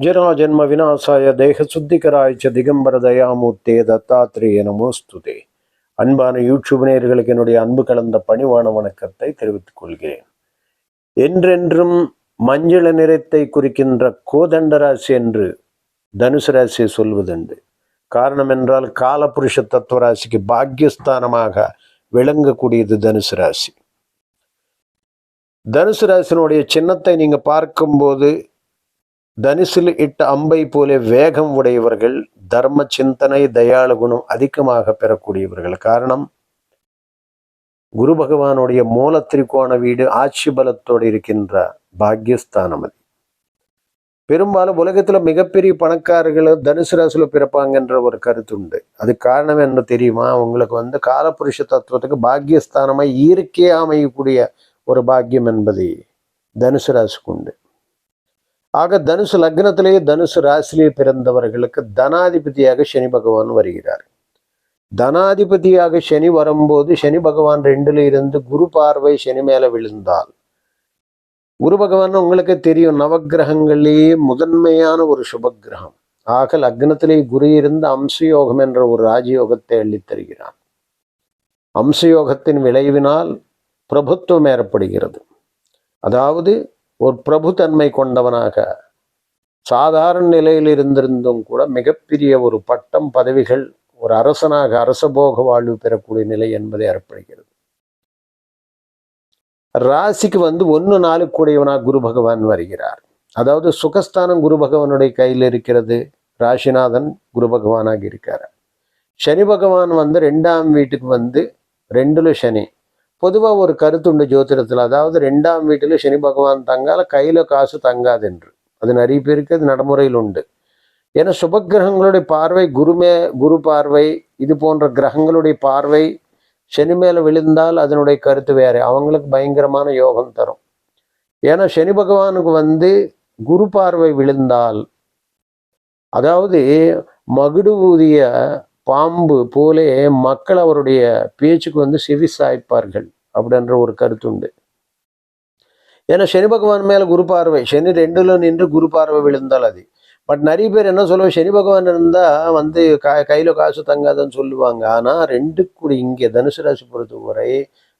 ஜராஜன்ம விநாசாய தேக சுத்திகராய்ச்ச திகம்பர தயாமூர்த்தே தத்தாத்திரேய நமோஸ்துதே அன்பான யூடியூப் நேயர்களுக்கு என்னுடைய அன்பு கலந்த பணிவான வணக்கத்தை தெரிவித்துக் கொள்கிறேன். என்றென்றும் மஞ்சள நிறத்தை குறிக்கின்ற கோதண்ட ராசி என்று தனுசு ராசியை சொல்வதுண்டு. காரணம் என்றால் காலபுருஷ தத்துவ ராசிக்கு பாக்கியஸ்தானமாக விளங்கக்கூடியது தனுசு ராசி. தனுசு ராசினுடைய சின்னத்தை நீங்க பார்க்கும்போது தனுசில் இட்ட அம்பை போல வேகம் உடையவர்கள் தர்ம சிந்தனை தயாள குணம் அதிகமாக பெறக்கூடியவர்கள். காரணம் குரு பகவானுடைய மூல திரிகோண வீடு ஆட்சி பலத்தோடு இருக்கின்ற பாக்கியஸ்தானம் அது. பெரும்பாலும் உலகத்துல மிகப்பெரிய பணக்காரர்கள் தனுசு ராசியில் பிறப்பாங்கன்ற ஒரு கருத்து உண்டு. அது காரணம் என்ன தெரியுமா? உங்களுக்கு வந்து காலபுருஷ தத்துவத்துக்கு பாக்கியஸ்தானமா இயற்கையாக அமையக்கூடிய ஒரு பாக்கியம் என்பது தனுசு ராசிக்கு உண்டு. ஆக தனுசு லக்னத்திலேயே தனுசு ராசிலேயே பிறந்தவர்களுக்கு தனாதிபதியாக சனி பகவான் வருகிறார். தனாதிபதியாக சனி வரும்போது சனி பகவான் ரெண்டுல இருந்து குரு பார்வை சனி மேல விழுந்தால் குரு பகவான் உங்களுக்கு தெரியும் நவகிரகங்களிலேயே முதன்மையான ஒரு சுபகிரகம் ஆக லக்னத்திலே குரு இருந்து அம்சயோகம் என்ற ஒரு ராஜயோகத்தை அள்ளித்தருகிறான் அம்சயோகத்தின் விளைவினால் பிரபுத்துவம் ஏற்படுகிறது. அதாவது ஒரு பிரபுத்தன்மை கொண்டவனாக சாதாரண நிலையில் இருந்திருந்தும் கூட மிகப்பெரிய ஒரு பட்டம் பதவிகள் ஒரு அரசனாக அரசபோக வாழ்வு பெறக்கூடிய நிலை என்பதை ஏற்படுகிறது. ராசிக்கு வந்து ஒன்று நாலு கூடியவனாக குரு பகவான் வருகிறார். அதாவது சுகஸ்தானம் குரு பகவானுடைய கையில் இருக்கிறது. ராசிநாதன் குரு பகவானாக இருக்கார். சனி பகவான் வந்து ரெண்டாம் வீட்டுக்கு வந்து ரெண்டுல சனி பொதுவாக ஒரு கருத்துண்டு ஜோதிடத்தில். அதாவது ரெண்டாம் வீட்டில் சனி பகவான் தங்கால கையில் காசு தங்காது என்று அது நிறைய பேருக்கு அது நடைமுறையில் உண்டு. ஏன்னா சுபகிரகங்களுடைய பார்வை குருமே குரு பார்வை இது போன்ற கிரகங்களுடைய பார்வை சனி மேலே விழுந்தால் அதனுடைய கருத்து வேறு. அவங்களுக்கு பயங்கரமான யோகம் தரும். ஏன்னா சனி பகவானுக்கு வந்து குரு பார்வை விழுந்தால் அதாவது மகுடு ஊதிய பாம்பு போலே மக்கள் அவருடைய பேச்சுக்கு வந்து செவி சாய்ப்பார்கள் அப்படின்ற ஒரு கருத்து உண்டு. ஏன்னா சனி பகவான் மேலே குரு பார்வை சனி ரெண்டுல நின்று குரு பார்வை விழுந்தால் அது. பட் நிறைய பேர் என்ன சொல்லுவாங்க சனி பகவான் இருந்தால் வந்து க கையில் காசு தங்காதுன்னு சொல்லுவாங்க. ஆனால் ரெண்டு கூடி இங்கே தனுசு ராசி பொறுத்தவரை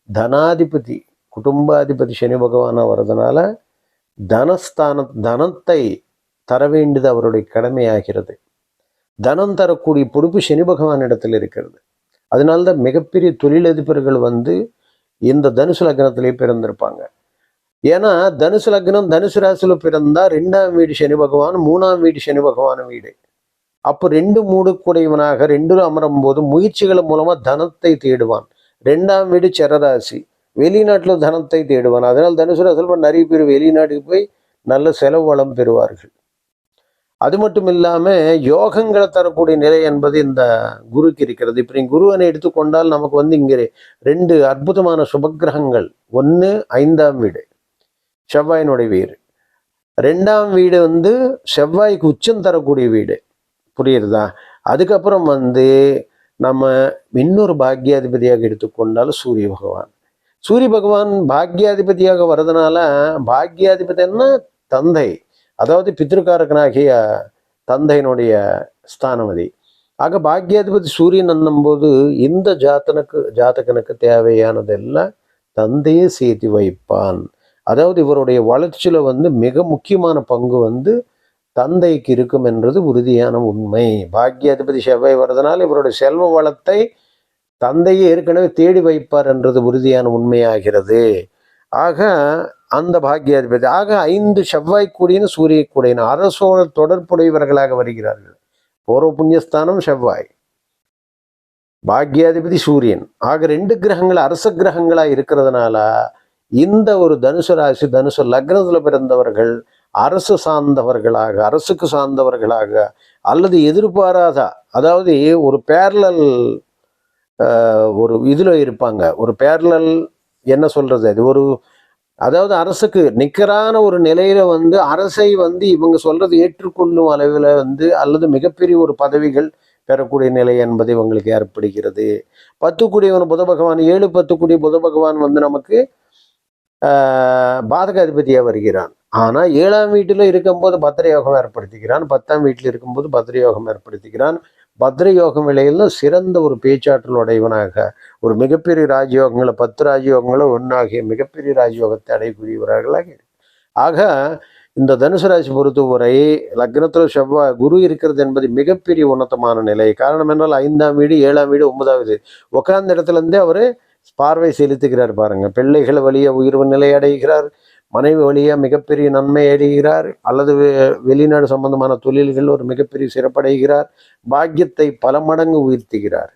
தனாதிபதி குடும்பாதிபதி சனி பகவானாக வர்றதுனால தனஸ்தான தனத்தை தர வேண்டியது அவருடைய கடமையாகிறது. தனம் தரக்கூடிய பொறுப்பு சனி பகவான் இடத்துல இருக்கிறது. அதனால்தான் மிகப்பெரிய தொழிலதிபர்கள் வந்து இந்த தனுசு லக்னத்திலே பிறந்திருப்பாங்க. ஏன்னா தனுசு லக்னம் தனுசு ராசியில் பிறந்தா ரெண்டாம் வீடு சனி பகவான் மூணாம் வீடு சனி பகவான் வீடு. அப்போ ரெண்டு மூடு கூடையவனாக ரெண்டுல அமரும் போது முயற்சிகள் மூலமா தனத்தை தேடுவான். ரெண்டாம் வீடு சரராசி வெளிநாட்டில் தனத்தை தேடுவான். அதனால் தனுசு ராசியில் நிறைய பேர் வெளிநாட்டுக்கு போய் நல்ல செலவு வளம் பெறுவார்கள். அது மட்டும் இல்லாமல் யோகங்களை தரக்கூடிய நிலை என்பது இந்த குருக்கு இருக்கிறது. இப்போ நீங்கள் குருவனை எடுத்துக்கொண்டால் நமக்கு வந்து இங்கே ரெண்டு அற்புதமான சுபகிரகங்கள் ஒன்று ஐந்தாம் வீடு செவ்வாயினுடைய வீடு. ரெண்டாம் வீடு வந்து செவ்வாய்க்கு உச்சம் தரக்கூடிய வீடு. புரியுறதா அதுக்கப்புறம் வந்து நம்ம இன்னொரு பாக்யாதிபதியாக எடுத்துக்கொண்டால் சூரிய பகவான். சூரிய பகவான் பாக்யாதிபதியாக வர்றதுனால பாக்யாதிபதினா தந்தை. அதாவது பித்திருக்காரகனாகிய தந்தையினுடைய ஸ்தானமதி. ஆக பாக்யாதிபதி சூரியன் என்னும்போது இந்த ஜாத்தனுக்கு ஜாதகனுக்கு தேவையானதெல்லாம் தந்தையே சேர்த்து வைப்பான். அதாவது இவருடைய வளர்ச்சியில் வந்து மிக முக்கியமான பங்கு வந்து தந்தைக்கு இருக்கும் என்றது உறுதியான உண்மை. பாக்யாதிபதி செவ்வாய் வர்றதுனால இவருடைய செல்வ வளத்தை தந்தையே ஏற்கனவே தேடி வைப்பார் என்றது உறுதியான உண்மையாகிறது. ஆக அந்த பாக்கியாதிபதி. ஆக ஐந்து செவ்வாய் கூடியன சூரிய கூடியன. அரசோட தொடர்புடையவர்களாக வருகிறார்கள். பூர்வ புண்ணியஸ்தானம் செவ்வாய். பாக்யாதிபதி சூரியன். ஆக ரெண்டு கிரகங்கள் அரச கிரகங்களா இருக்கிறதுனால இந்த ஒரு தனுசு ராசி தனுசு லக்னத்துல பிறந்தவர்கள் அரசு சார்ந்தவர்களாக அரசுக்கு சார்ந்தவர்களாக அல்லது எதிர்பாராத அதாவது ஒரு பேரலல் ஒரு இதில் இருப்பாங்க. ஒரு பேரலல் என்ன சொல்றது? அது ஒரு அதாவது அரசுக்கு நிக்கரான ஒரு நிலையில வந்து அரசை வந்து இவங்க சொல்றது ஏற்றுக்கொள்ளும் அளவில் வந்து அல்லது மிகப்பெரிய ஒரு பதவிகள் பெறக்கூடிய நிலை என்பது இவங்களுக்கு ஏற்படுகிறது. பத்து குடிவன் புத பகவான் ஏழு பத்து குடி புத பகவான் வந்து நமக்கு பாதகாதிபதியாக வருகிறான். ஆனால் ஏழாம் வீட்டில் இருக்கும்போது பத்திரயோகம் ஏற்படுத்திக்கிறான் பத்தாம் வீட்டில் இருக்கும்போது பத்திரயோகம் ஏற்படுத்திக்கிறான் பத்ர யோகம் விலையில் சிறந்த ஒரு பேச்சாற்றல் உடையவனாக ஒரு மிகப்பெரிய ராஜயோகங்களை பத்து ராஜயோகங்களை ஒன்றாகிய மிகப்பெரிய ராஜயோகத்தை அடையக்கூடியவர்களாக ஆக இந்த தனுசு ராசி பொறுத்தவரை லக்னத்தில் செவ்வாய் குரு இருக்கிறது என்பது மிகப்பெரிய உன்னதமான நிலை. காரணம் என்றால் ஐந்தாம் வீடு ஏழாம் வீடு ஒன்பதாவது. உட்கார்ந்த இடத்துல இருந்தே அவர் பார்வை செலுத்துகிறார் பாருங்க. பிள்ளைகள் வழியை உயர்வு நிலை அடைகிறார். மனைவி வழியாக மிகப்பெரிய நன்மை அடைகிறார் அல்லது வெ- வெளிநாடு சம்பந்தமான தொழில்கள் ஒரு மிகப்பெரிய சிறப்படைகிறார் பாக்கியத்தை பல மடங்கு உயர்த்துகிறார்.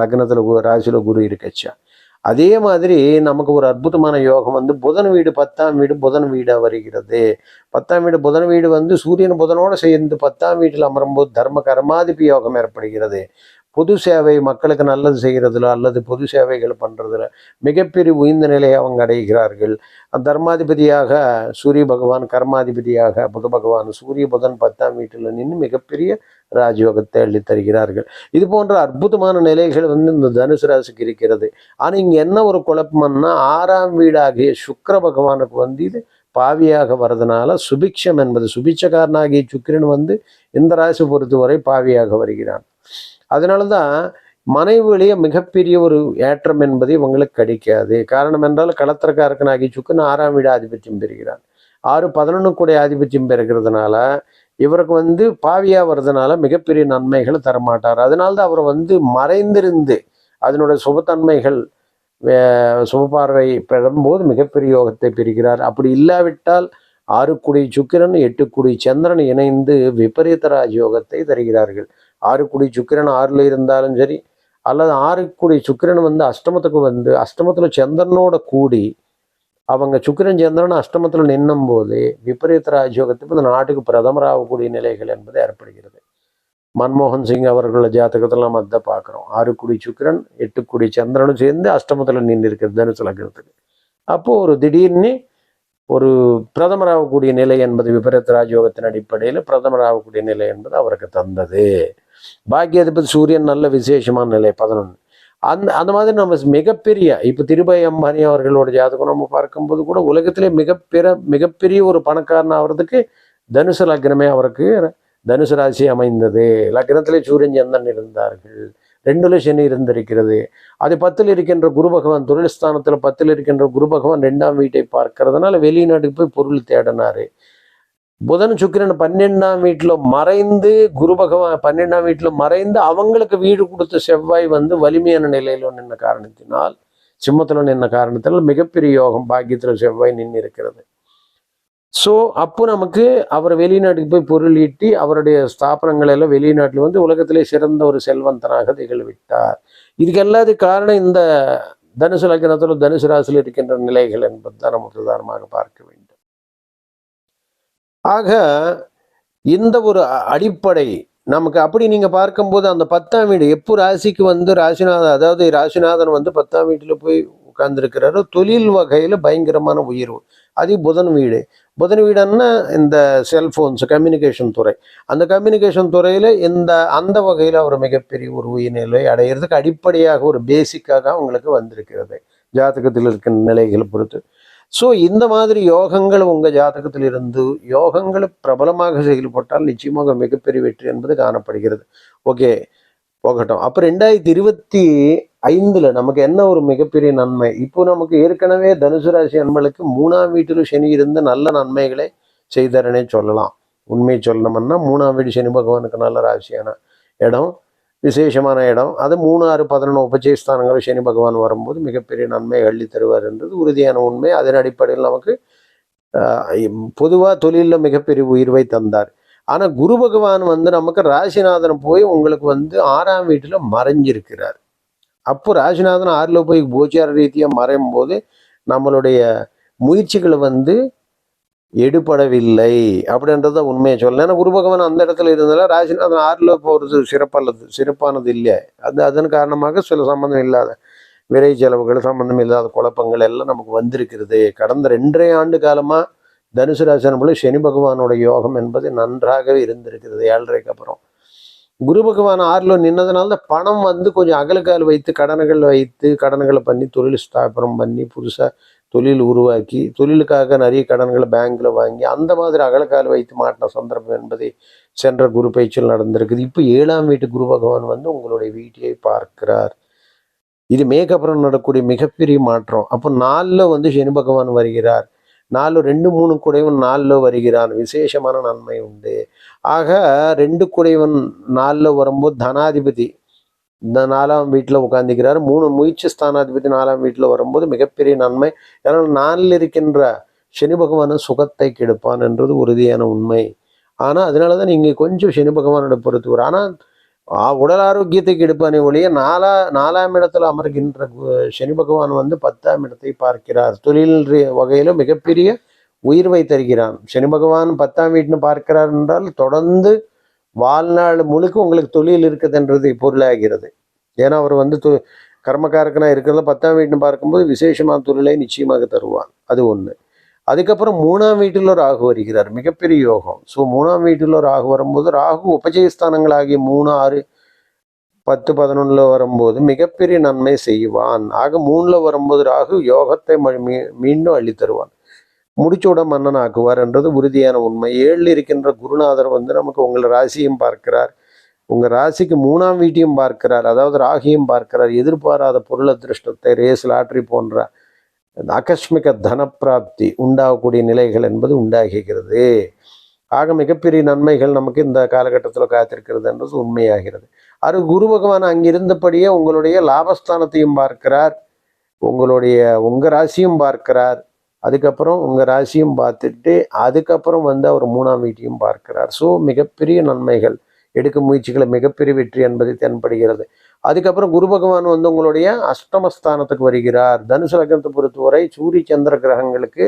லக்னத்தில் கு- குரு இருக்கச்சா. அதே மாதிரி நமக்கு ஒரு அற்புதமான யோகம் வந்து புதன் வீடு பத்தாம் வீடு புதன் வீடாக வருகிறது. பத்தாம் வீடு புதன் வீடு வந்து சூரியன் புதனோடு சேர்ந்து பத்தாம் வீட்டில் அமரும்போது தர்ம கர்மாதிபி யோகம் ஏற்படுகிறது. பொது சேவை மக்களுக்கு நல்லது செய்கிறதுல அல்லது பொது சேவைகள் பண்றதுல மிகப்பெரிய உயர்ந்த நிலையை அவங்க அடைகிறார்கள். தர்மாதிபதியாக சூரிய பகவான் கர்மாதிபதியாக புத பகவான் சூரிய புதன் பத்தாம் வீட்டில் நின்று மிகப்பெரிய ராஜயோகத்தை அள்ளி தருகிறார்கள். இது போன்ற அற்புதமான நிலைகள் வந்து இந்த தனுசு ராசிக்கு இருக்கிறது. ஆனால் இங்க என்ன ஒரு குழப்பம்னா ஆறாம் வீடாகிய சுக்கர பகவானுக்கு வந்து இது பாவியாக வர்றதுனால சுபிக்ஷம் என்பது சுபிட்சக்காரனாகிய சுக்கிரன் வந்து இந்த ராசி பொறுத்தவரை பாவியாக வருகிறான். அதனால தான் மனைவிலேயே மிகப்பெரிய ஒரு ஏற்றம் என்பது இவங்களுக்கு கிடைக்காது. காரணம் என்றால் களத்திரக்காரக்கனாகிய சுக்கன் ஆறாம் வீடு ஆதிபத்தியம் பெறுகிறான். ஆறு பதினொன்று கூட ஆதிபத்தியம் பெறுகிறதுனால இவருக்கு வந்து பாவியாக வர்றதுனால மிகப்பெரிய நன்மைகளை தரமாட்டார். அதனால்தான் அவர் வந்து மறைந்திருந்து அதனுடைய சுபத்தன்மைகள் சுபபார்வை பெறும்போது மிகப்பெரிய யோகத்தை பெறுகிறார். அப்படி இல்லாவிட்டால் ஆறு குடி சுக்கிரன் எட்டு குடி சந்திரன் இணைந்து விபரீத ராஜயோகத்தை தருகிறார்கள். ஆறு குடி சுக்கிரன் ஆறுல இருந்தாலும் சரி அல்லது ஆறு குடி சுக்கிரன் வந்து அஷ்டமத்துக்கு வந்து அஷ்டமத்தில் சந்திரனோட கூடி அவங்க சுக்கிரன் சந்திரன் அஷ்டமத்தில் நின்னும் போது விபரீத ராஜயோகத்துக்கு இந்த நாட்டுக்கு பிரதமர் ஆகக்கூடிய நிலைகள் என்பது ஏற்படுகிறது. மன்மோகன் சிங் அவர்களோட ஜாதகத்தில் நம்ம அதை பார்க்குறோம். ஆறு குடி சுக்கிரன் எட்டு குடி சந்திரனும் சேர்ந்து அஷ்டமத்தில் நின்று இருக்கிறது தனுசு லக்னத்துக்கு. அப்போது ஒரு திடீர்னு ஒரு பிரதமர் ஆகக்கூடிய நிலை என்பது விபரீத ராஜயோகத்தின் அடிப்படையில் பிரதமர் ஆகக்கூடிய நிலை என்பது அவருக்கு தந்தது. பாக்கியாதிபதி சூரியன் நல்ல விசேஷமான நிலை பதினொன்று அந்த அந்த மாதிரி நம்ம மிகப்பெரிய இப்போ திருபாய் அம்பானி அவர்களோட ஜாதகம் நம்ம பார்க்கும்போது கூட உலகத்திலே மிகப்பெரிய மிகப்பெரிய ஒரு பணக்காரன் ஆகிறதுக்கு தனுசு லக்னமே அவருக்கு தனுசு ராசி அமைந்தது. லக்னத்திலே சூரியன் சந்திரன் இருந்தார்கள். ரெண்டுல சனி இருந்திருக்கிறது. அது பத்தில் இருக்கின்ற குரு பகவான் தொழில் பத்தில் இருக்கின்ற குரு பகவான் ரெண்டாம் வீட்டை பார்க்கறதுனால வெளிநாட்டுக்கு போய் பொருள் தேடினாரு. புதன் சுக்கிரன் பன்னெண்டாம் வீட்டில் மறைந்து குரு பகவான் பன்னெண்டாம் வீட்டில் மறைந்து அவங்களுக்கு வீடு கொடுத்த செவ்வாய் வந்து வலிமையான நிலையில் நின்ன காரணத்தினால் சிம்மத்தில் நின்ன காரணத்தினால் மிகப்பெரிய யோகம் பாக்கியத்தில் செவ்வாய் நின்று இருக்கிறது ஸோ அப்போ நமக்கு அவர் வெளிநாட்டுக்கு போய் பொருள் ஈட்டி அவருடைய ஸ்தாபனங்கள் எல்லாம் வெளிநாட்டில் வந்து உலகத்திலே சிறந்த ஒரு செல்வந்தனாக திகழ்விட்டார். இதுக்கு எல்லாத்துக்கும் காரணம் இந்த தனுசு லக்னத்தில் தனுசு ராசியில் இருக்கின்ற நிலைகள் என்பது தான் நம்ம பிரதானமாக பார்க்க வேண்டும். ஆக இந்த ஒரு அ- அடிப்படை நமக்கு அப்படி நீங்கள் பார்க்கும்போது அந்த பத்தாம் வீடு எப்போ ராசிக்கு வந்து ராசிநாதன் அதாவது ராசிநாதன் வந்து பத்தாம் வீட்டில் போய் உட்கார்ந்துருக்கிறாரோ தொழில் வகையில் பயங்கரமான உயர்வு அது புதன் வீடு. புதன் வீடுன்னா இந்த செல்ஃபோன்ஸ் கம்யூனிகேஷன் துறை. அந்த கம்யூனிகேஷன் துறையில் இந்த அந்த வகையில் ஒரு மிகப்பெரிய ஒரு உயிர்நிலை அடையிறதுக்கு அடிப்படையாக ஒரு பேசிக்காக அவங்களுக்கு வந்திருக்கிறது. ஜாதகத்தில் இருக்கிற நிலைகளை பொறுத்து. ஸோ இந்த மாதிரி யோகங்கள் உங்கள் ஜாதகத்தில் இருந்து யோகங்கள் பிரபலமாக செயல்பட்டால் நிச்சயமாக மிகப்பெரிய வெற்றி என்பது காணப்படுகிறது. ஓகே போகட்டும். அப்போ ரெண்டாயிரத்தி இருபத்தி ஐந்துல நமக்கு என்ன ஒரு மிகப்பெரிய நன்மை? இப்போ நமக்கு ஏற்கனவே தனுசு ராசி அன்பளுக்கு மூணாம் வீட்டில் சனி இருந்து நல்ல நன்மைகளை செய்தாரனே சொல்லலாம். உண்மையை சொல்லணும்னா மூணாம் வீடு சனி பகவானுக்கு நல்ல ராசியான இடம் விசேஷமான இடம். அது மூணு ஆறு பதினொன்று உபஜயஸ்தானங்கள் சனி பகவான் வரும்போது மிகப்பெரிய நன்மை அள்ளி தருவார் என்றது உறுதியான உண்மை. அதன் அடிப்படையில் நமக்கு பொதுவாக தொழிலில் மிகப்பெரிய உயர்வை தந்தார். ஆனால் குரு பகவான் வந்து நமக்கு ராசிநாதன் போய் உங்களுக்கு வந்து ஆறாம் வீட்டில் மறைஞ்சிருக்கிறார். அப்போ ராஜநாதன் ஆறில் போய் கோச்சார ரீதியாக மறையும் போது நம்மளுடைய முயற்சிகளை வந்து எடுபடவில்லை அப்படின்றத உண்மையை சொல்லலாம் ஏன்னா குரு பகவான் அந்த இடத்துல இருந்தால ராஜநாதன் ஆறில் போகிறது சிறப்பல்லது சிறப்பானது இல்லை. அது அதன் காரணமாக சில சம்பந்தம் இல்லாத விரை செலவுகள் சம்பந்தம் இல்லாத குழப்பங்கள் எல்லாம் நமக்கு வந்திருக்கிறது. கடந்த ரெண்டரை ஆண்டு காலமாக தனுசு ராசனம் போல சனி பகவானோட யோகம் என்பது நன்றாகவே இருந்திருக்கிறது ஏழரைக்கு அப்புறம். குரு பகவான் ஆறில் நின்னதுனால தான் பணம் வந்து கொஞ்சம் அகலக்கால் வைத்து கடன்கள் வைத்து கடன்களை பண்ணி தொழில் ஸ்தாபனம் பண்ணி புதுசாக தொழில் உருவாக்கி தொழிலுக்காக நிறைய கடன்களை பேங்க்கில் வாங்கி அந்த மாதிரி அகலக்கால் வைத்து மாட்டின சந்தர்ப்பம் என்பதை சென்ற குரு பயிற்சியில் நடந்திருக்குது. இப்போ ஏழாம் வீட்டு குரு பகவான் வந்து உங்களுடைய வீட்டையை பார்க்கிறார். இது மேக்கப்புறம் நடக்கக்கூடிய மிகப்பெரிய மாற்றம். அப்போ நாலில் வந்து சனி பகவான் வருகிறார். நாலு ரெண்டு மூணு குடைவன் நாலில் வருகிறான். விசேஷமான நன்மை உண்டு. ஆக ரெண்டு குடைவன் நாலில் வரும்போது தனாதிபதி இந்த நாலாம் வீட்டில் உட்காந்துக்கிறார் மூணு முயற்சி ஸ்தானாதிபதி நாலாம் வீட்டில் வரும்போது மிகப்பெரிய நன்மை. ஏன்னா நாளில் இருக்கின்ற சனி பகவான் சுகத்தை கெடுப்பான் என்றது உறுதியான உண்மை. ஆனால் அதனால தான் நீங்கள் கொஞ்சம் சனி பகவானோட பொறுத்து ஆனால் உடல் ஆரோக்கியத்தை கெடுப்பானே ஒழிய நாலா நாலாம் இடத்துல அமர்கின்ற சனி பகவான் வந்து பத்தாம் இடத்தை பார்க்கிறார். தொழில் வகையில் மிகப்பெரிய உயிர் தருகிறான். சனி பகவான் பத்தாம் வீட்டுன்னு பார்க்கிறார் என்றால் தொடர்ந்து வாழ்நாள் முழுக்க உங்களுக்கு தொழில் இருக்குதுன்றது பொருளாகிறது. ஏன்னா அவர் வந்து தொ- கர்மக்காரக்கனாக இருக்கிறத பத்தாம் வீட்டுன்னு பார்க்கும்போது விசேஷமான தொழிலை நிச்சயமாக தருவான். அது ஒன்று அதுக்கப்புறம் மூணாம் வீட்டில் ராகு வருகிறார். மிகப்பெரிய யோகம். ஸோ மூணாம் வீட்டில் ராகு வரும்போது ராகு உபஜயஸ்தானங்களாகிய மூணு ஆறு பத்து பதினொன்றில் வரும்போது மிகப்பெரிய நன்மை செய்வான். ஆக மூணில் வரும்போது ராகு யோகத்தை மீ- மீண்டும் அள்ளித் தருவான் முடிச்சோட மன்னன் ஆக்குவார் என்றது உறுதியான உண்மை. ஏழில் இருக்கின்ற குருநாதர் வந்து நமக்கு உங்கள் ராசியும் பார்க்கிறார். உங்கள் ராசிக்கு மூணாம் வீட்டையும் பார்க்கிறார். அதாவது ராகியும் பார்க்கிறார். எதிர்பாராத பொருள் அதிருஷ்டத்தை ரேஸ் லாட்ரி போன்ற அந்த ஆகஸ்மிக தனப்பிராப்தி உண்டாகக்கூடிய நிலைகள் என்பது உண்டாகிறது ஆக மிகப்பெரிய நன்மைகள் நமக்கு இந்த காலகட்டத்தில் காத்திருக்கிறது என்றது உண்மையாகிறது. அது குரு பகவான் அங்கிருந்தபடியே உங்களுடைய லாபஸ்தானத்தையும் பார்க்கிறார். உங்களுடைய உங்கள் ராசியும் பார்க்கிறார். அதுக்கப்புறம் உங்கள் ராசியும் பார்த்துட்டு அதுக்கப்புறம் வந்து அவர் மூணாம் வீட்டையும் பார்க்கிறார். ஸோ மிகப்பெரிய நன்மைகள். எடுக்கும் முயற்சிகளை மிகப்பெரிய வெற்றி என்பது தென்படுகிறது. அதுக்கப்புறம் குரு பகவான் வந்து உங்களுடைய அஷ்டமஸ்தானத்துக்கு வருகிறார். தனுசு லக்னத்தை பொறுத்தவரை சூரிய சந்திர கிரகங்களுக்கு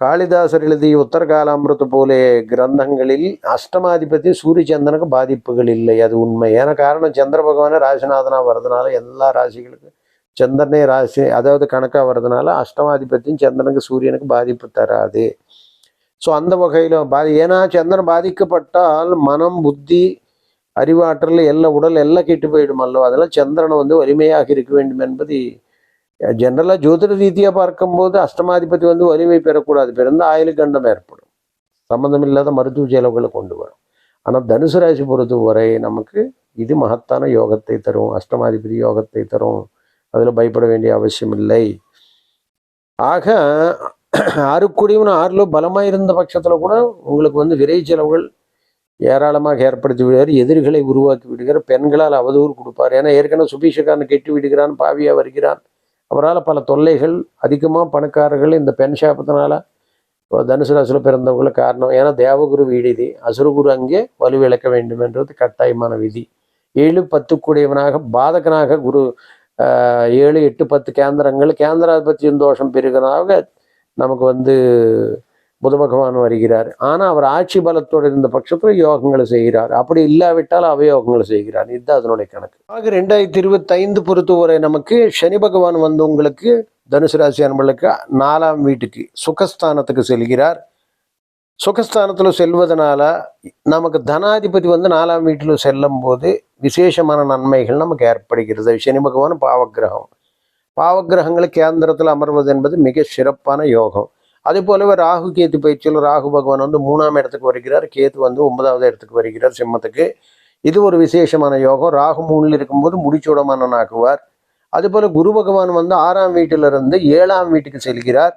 காளிதாசர் எழுதிய உத்தரகாலாமிரத்து போலே கிரந்தங்களில் அஷ்டமாதிபதி சூரிய சந்திரனுக்கு பாதிப்புகள் இல்லை. அது உண்மை. ஏன்னா காரணம் சந்திர பகவானே ராசிநாதனாக வர்றதுனால எல்லா ராசிகளுக்கும் சந்திரனே ராசி அதாவது கணக்காக வர்றதுனால அஷ்டமாதிபத்தியும் சந்திரனுக்கு சூரியனுக்கு பாதிப்பு தராது. ஸோ அந்த வகையில் பாதி ஏன்னா சந்திரன் பாதிக்கப்பட்டால் மனம் புத்தி அறிவாற்றல் எல்லாம் உடல் எல்லாம் கெட்டு போயிடும் அல்லவா? அதெல்லாம் சந்திரனை வந்து வலிமையாக இருக்க வேண்டும் என்பது ஜென்ரலாக ஜோதிட ரீதியாக பார்க்கும்போது அஷ்டமாதிபதி வந்து வலிமை பெறக்கூடாது. பிறந்த ஆயுள் கண்டம் ஏற்படும். சம்மந்தமில்லாத மருத்துவ செலவுகளை கொண்டு வரும். ஆனால் தனுசு ராசி பொறுத்த வரை நமக்கு இது மகத்தான யோகத்தை தரும். அஷ்டமாதிபதி யோகத்தை தரும். அதில் பயப்பட வேண்டிய அவசியம் இல்லை. ஆக ஆறுக்குடியும் ஆறில் பலமாக இருந்த பட்சத்தில் கூட உங்களுக்கு வந்து விரை செலவுகள் ஏராளமாக ஏற்படுத்தி விடுவார் எதிர்களை உருவாக்கி விடுகிறார். பெண்களால் அவதூறு கொடுப்பார். ஏன்னா ஏற்கனவே சுபீஷகாரன் கெட்டி விடுகிறான் பாவியாக வருகிறான். அவரால் பல தொல்லைகள் அதிகமாக பணக்காரர்கள் இந்த பெண் சாபத்தினால தனுசு ராசியில் பிறந்தவர்களுக்கு காரணம். ஏன்னா தேவகுரு வீடு இது. அசுரகுரு அங்கே வலுவிழக்க வேண்டும் என்றது கட்டாயமான விதி. ஏழு பத்துக்குடையவனாக பாதகனாக குரு ஏழு எட்டு பத்து கேந்திரங்கள். கேந்திராதிபத்தியம் தோஷம் பெருகனாக நமக்கு வந்து புத பகவான் வருகிறார். ஆனால் அவர் ஆட்சி பலத்தோடு இருந்த பட்சத்தில் யோகங்களை செய்கிறார். அப்படி இல்லாவிட்டால் அவயோகங்களை செய்கிறார். இதுதான் அதனுடைய கணக்கு. ஆக ரெண்டாயிரத்தி இருபத்தைந்து பொறுத்தவரை நமக்கு சனி பகவான் வந்து உங்களுக்கு தனுசு ராசி அன்பர்களுக்கு நாலாம் வீட்டுக்கு சுகஸ்தானத்துக்கு செல்கிறார். சுகஸ்தானத்தில் செல்வதனால நமக்கு தனாதிபதி வந்து நாலாம் வீட்டில் செல்லும் போது விசேஷமான நன்மைகள் நமக்கு ஏற்படுகிறது. சனி பகவான் பாவக்கிரகம். பாவக்கிரகங்கள் கேந்திரத்தில் அமர்வது என்பது மிக சிறப்பான யோகம். அதே போலவே ராகு கேத்து பயிற்சியில் ராகு பகவான் வந்து மூணாம் இடத்துக்கு வருகிறார். கேத்து வந்து ஒன்பதாவது இடத்துக்கு வருகிறார் சிம்மத்துக்கு. இது ஒரு விசேஷமான யோகம். ராகு மூணில் இருக்கும்போது முடிச்சோட மன்னன் ஆக்குவார் அதுபோல குரு பகவான் வந்து ஆறாம் வீட்டிலிருந்து ஏழாம் வீட்டுக்கு செல்கிறார்.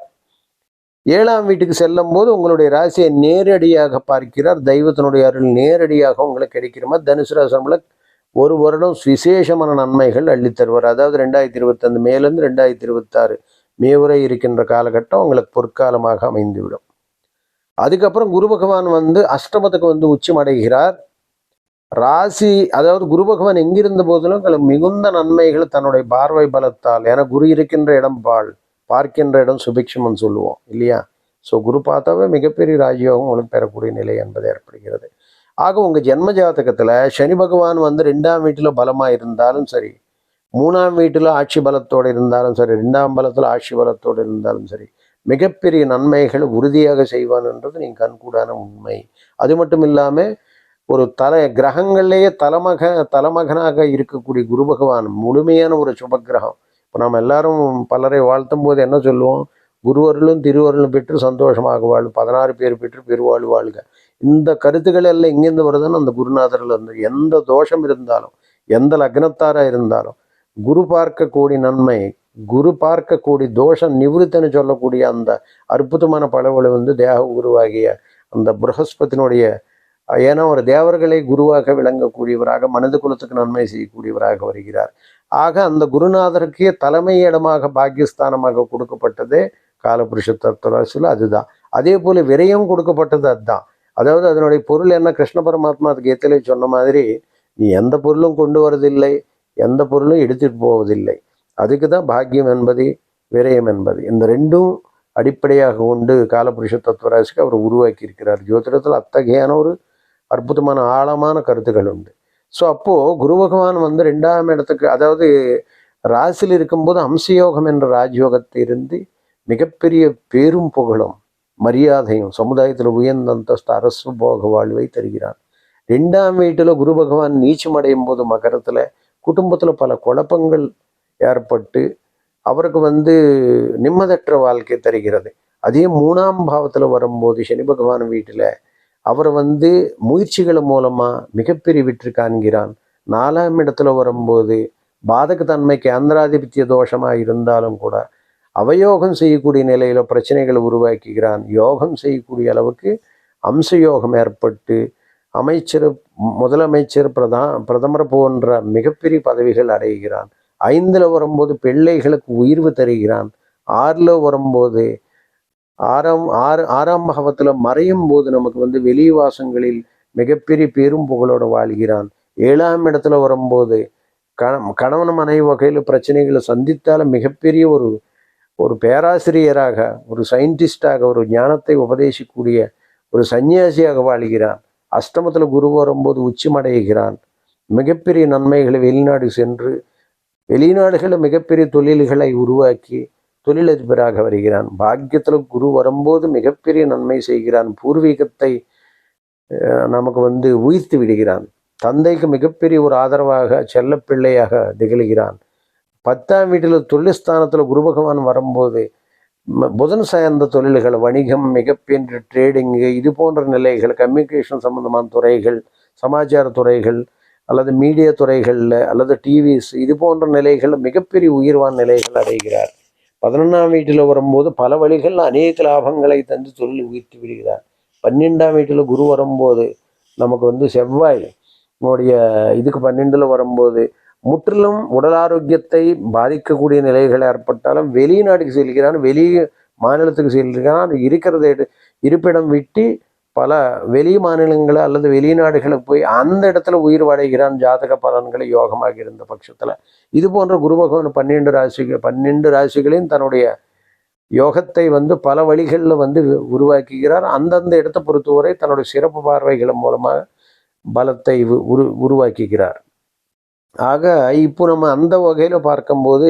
ஏழாம் வீட்டுக்கு செல்லும் போது உங்களுடைய ராசியை நேரடியாக பார்க்கிறார். தெய்வத்தினுடைய அருள் நேரடியாக உங்களுக்கு கிடைக்கிற மாதிரி தனுசு ராசனம்ல ஒரு வருடம் விசேஷமான நன்மைகள் அள்ளித்தருவார். அதாவது ரெண்டாயிரத்தி இருபத்தஞ்சு மேலேருந்து ரெண்டாயிரத்தி இருபத்தாறு மே வரை இருக்கின்ற காலகட்டம் உங்களுக்கு பொற்காலமாக அமைந்துவிடும். அதுக்கப்புறம் குரு பகவான் வந்து அஷ்டமத்துக்கு வந்து உச்சம் அடைகிறார். ராசி அதாவது குரு பகவான் எங்கிருந்த போதிலும் மிகுந்த நன்மைகள் தன்னுடைய பார்வை பலத்தால் ஏன்னா குரு இருக்கின்ற இடம் பால் பார்க்கின்ற இடம் சுபிக்ஷமன் சொல்லுவோம் இல்லையா? ஸோ குரு பார்த்தாவே மிகப்பெரிய ராஜயோகம் உங்களுக்கு பெறக்கூடிய நிலை என்பது ஏற்படுகிறது. ஆக உங்கள் ஜென்ம ஜாதகத்தில் சனி பகவான் வந்து ரெண்டாம் வீட்டில் பலமாக இருந்தாலும் சரி மூணாம் வீட்டில் ஆட்சி பலத்தோடு இருந்தாலும் சரி ரெண்டாம் பலத்தில் ஆட்சி பலத்தோடு இருந்தாலும் சரி மிகப்பெரிய நன்மைகளை உறுதியாக செய்வான்ன்றது நீங்கள் கண்கூடான உண்மை. அது மட்டும் இல்லாமல் ஒரு தலை கிரகங்கள்லேயே தலைமக தலைமகனாக இருக்கக்கூடிய குரு பகவான் முழுமையான ஒரு சுபக்கிரகம் இப்போ நம்ம எல்லாரும் பலரை வாழ்த்தும் போது என்ன சொல்லுவோம்? குருவர்களும் திருவருளும் பெற்று சந்தோஷமாக வாழ் பதினாறு பேர் பெற்று பெருவாழ் வாழ்க. இந்த கருத்துக்கள் எல்லாம் எங்கேருந்து வருதுன்னு அந்த குருநாதரில் இருந்து. எந்த தோஷம் இருந்தாலும் எந்த லக்னத்தாராக இருந்தாலும் குரு பார்க்கக்கூடிய நன்மை குரு பார்க்கக்கூடிய தோஷம் நிவிருத்தன்னு சொல்லக்கூடிய அந்த அற்புதமான பழவுகளை வந்து தேக குருவாகிய அந்த பிரகஸ்பத்தினுடைய ஏன்னா ஒரு தேவர்களை குருவாக விளங்கக்கூடியவராக மனித குலத்துக்கு நன்மை செய்யக்கூடியவராக வருகிறார். ஆக அந்த குருநாதருக்கே தலைமை இடமாக பாக்கியஸ்தானமாக கொடுக்கப்பட்டதே காலபுருஷ தத்துவராசியில் அதுதான். அதே போல் விரயம் கொடுக்கப்பட்டது அதுதான். அதாவது அதனுடைய பொருள் என்ன? கிருஷ்ண பரமாத்மா அதுக்கு ஏத்தலே சொன்ன மாதிரி நீ எந்த பொருளும் கொண்டு வரதில்லை எந்த பொருளும் எடுத்துட்டு போவதில்லை. அதுக்கு தான் பாக்கியம் என்பது விரயம் என்பது. இந்த ரெண்டும் அடிப்படையாக கொண்டு காலபுருஷ தத்துவராசிக்கு அவர் உருவாக்கி இருக்கிறார் ஜோதிடத்தில் அத்தகையான ஒரு அற்புதமான ஆழமான கருத்துக்கள் உண்டு. ஸோ அப்போது குரு பகவான் வந்து ரெண்டாம் இடத்துக்கு அதாவது ராசியில் இருக்கும்போது அம்சயோகம் என்ற ராஜயோகத்தை இருந்து மிகப்பெரிய பேரும் புகழும் மரியாதையும் சமுதாயத்தில் உயர்ந்த அந்தஸ்து அரசு போக வாழ்வை தருகிறான் ரெண்டாம் வீட்டில் குரு பகவான் நீச்சம் அடையும் போது மகரத்தில் குடும்பத்தில் பல குழப்பங்கள் ஏற்பட்டு அவருக்கு வந்து நிம்மதற்ற வாழ்க்கை தருகிறது. அதே மூணாம் பாவத்தில் வரும்போது சனி பகவான் வீட்டில் அவர் வந்து முயற்சிகள் மூலமாக மிகப்பெரிய விற்று காண்கிறான் நாலாம் இடத்துல வரும்போது பாதகத்தன்மைக்கு தன்மை கேந்திராதிபத்திய தோஷமாக இருந்தாலும் கூட அவயோகம் செய்யக்கூடிய நிலையில் பிரச்சனைகளை உருவாக்குகிறான். யோகம் செய்யக்கூடிய அளவுக்கு அம்ச யோகம் ஏற்பட்டு அமைச்சர் முதலமைச்சர் பிரதான் பிரதமர் போன்ற மிகப்பெரிய பதவிகள் அடைகிறான். ஐந்தில் வரும்போது பிள்ளைகளுக்கு உயிர்வு தருகிறான். ஆறில் வரும்போது ஆறாம் ஆறு ஆறாம் பாவத்துல மறையும் போது நமக்கு வந்து வெளிவாசங்களில் மிகப்பெரிய பெரும் புகழோட வாழ்கிறான். ஏழாம் இடத்துல வரும்போது கண கணவன் மனைவி வகையில் பிரச்சனைகளை சந்தித்தால் மிகப்பெரிய ஒரு ஒரு பேராசிரியராக ஒரு சயின்டிஸ்டாக ஒரு ஞானத்தை உபதேசிக்கூடிய ஒரு சன்னியாசியாக வாழ்கிறான். அஷ்டமத்தில் குரு வரும்போது உச்சமடைகிறான். மிகப்பெரிய நன்மைகளை வெளிநாடு சென்று வெளிநாடுகளில் மிகப்பெரிய தொழில்களை உருவாக்கி தொழிலதிபராக வருகிறான். பாக்கியத்தில் குரு வரும்போது மிகப்பெரிய நன்மை செய்கிறான். பூர்வீகத்தை நமக்கு வந்து உயிர்த்து விடுகிறான். தந்தைக்கு மிகப்பெரிய ஒரு ஆதரவாக செல்லப்பிள்ளையாக திகழ்கிறான். பத்தாம் வீட்டில் தொழில்ஸ்தானத்தில் குரு பகவான் வரும்போது புதன் சார்ந்த தொழில்கள் வணிகம் மிகப்பெரிய ட்ரேடிங்கு இது போன்ற நிலைகள் கம்யூனிகேஷன் சம்பந்தமான துறைகள் சமாச்சார துறைகள் அல்லது மீடியா துறைகளில் அல்லது டிவிஸ் இது போன்ற நிலைகள் மிகப்பெரிய உயிர்வான் நிலைகள் அடைகிறார். பதினொன்றாம் வீட்டில் வரும்போது பல வழிகள் அநேக லாபங்களை தந்து தொழில் உயர்த்தி விடுகிறார். பன்னெண்டாம் வீட்டில் குரு வரும்போது நமக்கு வந்து செவ்வாய் நம்முடைய இதுக்கு பன்னெண்டில் வரும்போது முற்றிலும் உடல் ஆரோக்கியத்தை பாதிக்கக்கூடிய நிலைகள் ஏற்பட்டாலும் வெளிநாட்டுக்கு செல்கிறான் வெளி மாநிலத்துக்கு செல்கிறான் இருக்கிறத இருப்பிடம் விட்டு பல வெளி மாநிலங்களை அல்லது வெளிநாடுகளுக்கு போய் அந்த இடத்துல உயிர் வாடைகிறான் ஜாதக பலன்களை யோகமாக இருந்த பட்சத்தில். இது போன்ற குரு பகவான் பன்னெண்டு ராசிகள் பன்னெண்டு ராசிகளையும் தன்னுடைய யோகத்தை வந்து பல வழிகளில் வந்து உருவாக்குகிறார். அந்தந்த இடத்தை பொறுத்தவரை தன்னுடைய சிறப்பு பார்வைகள் மூலமாக பலத்தை உரு உருவாக்குகிறார். ஆக இப்போ நம்ம அந்த வகையில் பார்க்கும்போது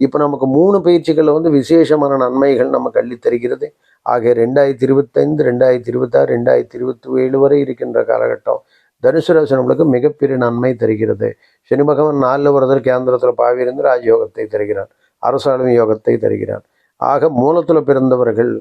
இப்போ நமக்கு மூணு பயிற்சிகளில் வந்து விசேஷமான நன்மைகள் நமக்கு அள்ளித்தருகிறது ஆக ரெண்டாயிரத்தி இருபத்தைந்து ரெண்டாயிரத்தி இருபத்தாறு ரெண்டாயிரத்தி இருபத்தி ஏழு வரை இருக்கின்ற காலகட்டம் தனுசு ராசி நம்மளுக்கு மிகப்பெரிய நன்மை தருகிறது. சனி பகவான் நாலில் வருதல் கேந்திரத்தில் பாவியிருந்து ராஜயோகத்தை தருகிறான் அரசாளும் யோகத்தை தருகிறான் ஆக மூலத்தில் பிறந்தவர்கள்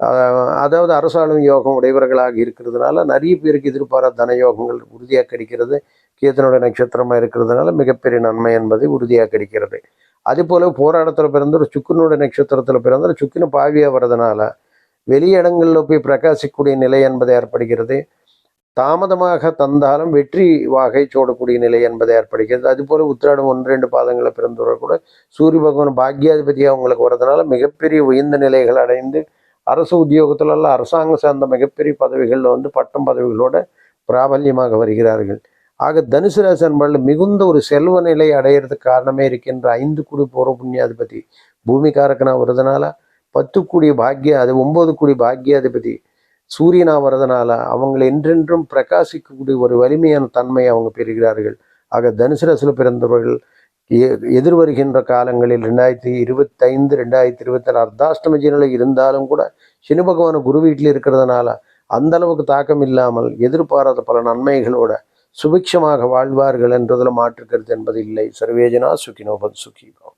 அதாவது அரசாளும் யோகம் உடையவர்களாக இருக்கிறதுனால நிறைய பேருக்கு எதிர்பாராத தன யோகங்கள் உறுதியாக கிடைக்கிறது. கீர்த்தனுடைய நட்சத்திரமாக இருக்கிறதுனால மிகப்பெரிய நன்மை என்பதை உறுதியாக கிடைக்கிறது. அதே போராட்டத்தில் பிறந்த ஒரு சுக்குனுடைய நட்சத்திரத்தில் பிறந்த சுக்கின பாவியாக வர்றதுனால வெளி இடங்களில் போய் பிரகாசிக்கக்கூடிய நிலை என்பது ஏற்படுகிறது. தாமதமாக தந்தாலும் வெற்றி வாகை சோடக்கூடிய நிலை என்பது ஏற்படுகிறது. அதுபோல் உத்திராடம் ஒன்று ரெண்டு பாதங்களில் பிறந்தவர்கள் கூட சூரிய பகவான் பாக்யாதிபதியாக அவங்களுக்கு வர்றதுனால மிகப்பெரிய உயர்ந்த நிலைகள் அடைந்து அரசு உத்தியோகத்திலெல்லாம் அரசாங்கம் சார்ந்த மிகப்பெரிய பதவிகளில் வந்து பட்டம் பதவிகளோட பிராபல்யமாக வருகிறார்கள். ஆக தனுசு ராசி அன்பர்கள் மிகுந்த ஒரு செல்வ நிலை அடையிறதுக்கு காரணமே இருக்கின்ற ஐந்து குடி போகிற புண்ணியாதிபதி பூமிகாரக்கனாக வருதுனால பத்து கூடிய பாக்கிய அது ஒம்பது கூடி பாக்கியாதிபதி சூரியனா வர்றதுனால அவங்களை என்றென்றும் பிரகாசிக்கக்கூடிய ஒரு வலிமையான தன்மையை அவங்க பெறுகிறார்கள். ஆக தனுசு ராசியில் பிறந்தவர்கள் எதிர்வருகின்ற காலங்களில் ரெண்டாயிரத்தி இருபத்தைந்து ரெண்டாயிரத்தி இருபத்தி ஆறு அர்த்தாஷ்டம ஜீனில் இருந்தாலும் கூட சனி பகவான் குரு வீட்டில் இருக்கிறதுனால அந்த அளவுக்கு தாக்கம் இல்லாமல் எதிர்பாராத பல நன்மைகளோட சுபிக்ஷமாக வாழ்வார்கள் என்றதில் மாற்றுக்கிறது என்பது இல்லை. சர்வேஜனா சுகினோபத் சுகிபம்